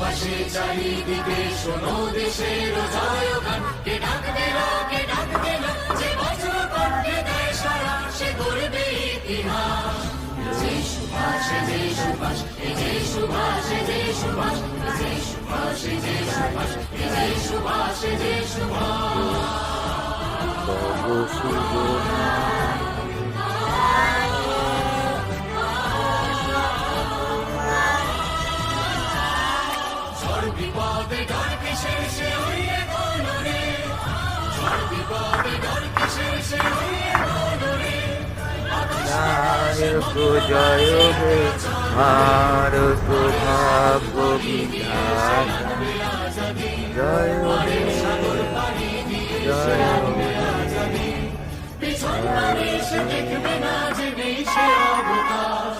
ভাসে চারিদিকে, শোনো দেশের জয়গান। কে ডাক দিল, কে ডাক দিল, যে বজ্র কণ্ঠে দেয় সারা, সে গর্বে ইতিহাস। যে সুভাষ যে সুভাষ যে সুভাষ যে সুভাষ যে সুভাষ যে সুভাষ যে সুভাষ যে সুভাষ। বিপদে ডর কিসের সে হইয়ে গলরে ঝড় বিপদে ডর কিসের সে হইয়ে গলরে নায়ক জয় হে ভারত ভাগ্য বিধাতা জয় হে জয় হে। পিছন মারে সে দেখবে না যে নেই সে অবকাশ।